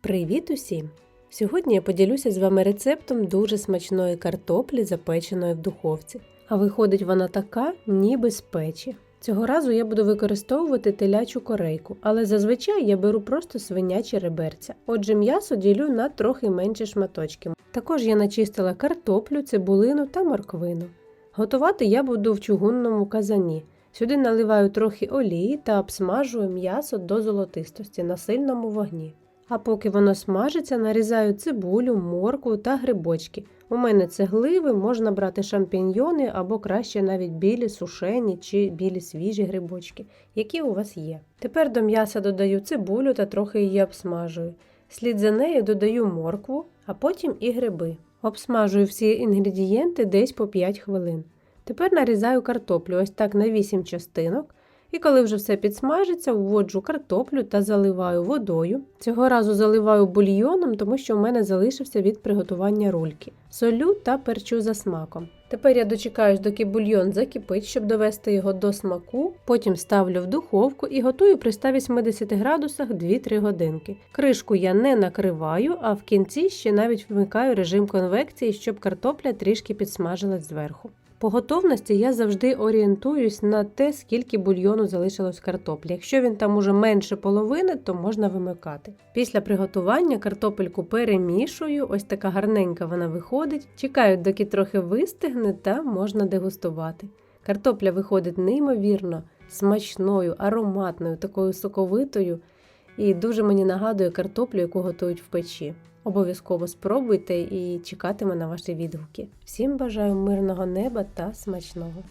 Привіт усім! Сьогодні я поділюся з вами рецептом дуже смачної картоплі, запеченої в духовці. А виходить вона така, ніби з печі. Цього разу я буду використовувати телячу корейку, але зазвичай я беру просто свинячі реберця. Отже, м'ясо ділю на трохи менші шматочки. Також я начистила картоплю, цибулину та морквину. Готувати я буду в чугунному казані. Сюди наливаю трохи олії та обсмажую м'ясо до золотистості на сильному вогні. А поки воно смажиться, нарізаю цибулю, моркву та грибочки. У мене це гливи, можна брати шампіньйони або краще навіть білі сушені чи білі свіжі грибочки, які у вас є. Тепер до м'яса додаю цибулю та трохи її обсмажую. Слід за нею додаю моркву, а потім і гриби. Обсмажую всі інгредієнти десь по 5 хвилин. Тепер нарізаю картоплю ось так на 8 частинок. І коли вже все підсмажиться, вводжу картоплю та заливаю водою. Цього разу заливаю бульйоном, тому що в мене залишився від приготування рульки. Солю та перчу за смаком. Тепер я дочекаюсь, доки бульйон закипить, щоб довести його до смаку. Потім ставлю в духовку і готую при 180 градусах 2-3 годинки. Кришку я не накриваю, а в кінці ще навіть вмикаю режим конвекції, щоб картопля трішки підсмажилась зверху. По готовності я завжди орієнтуюсь на те, скільки бульйону залишилось картоплі. Якщо він там уже менше половини, то можна вимикати. Після приготування картопельку перемішую, ось така гарненька вона виходить. Чекаю, доки трохи вистигне, та можна дегустувати. Картопля виходить неймовірно смачною, ароматною, такою соковитою і дуже мені нагадує картоплю, яку готують в печі. Обов'язково спробуйте і чекатиме на ваші відгуки. Всім бажаю мирного неба та смачного!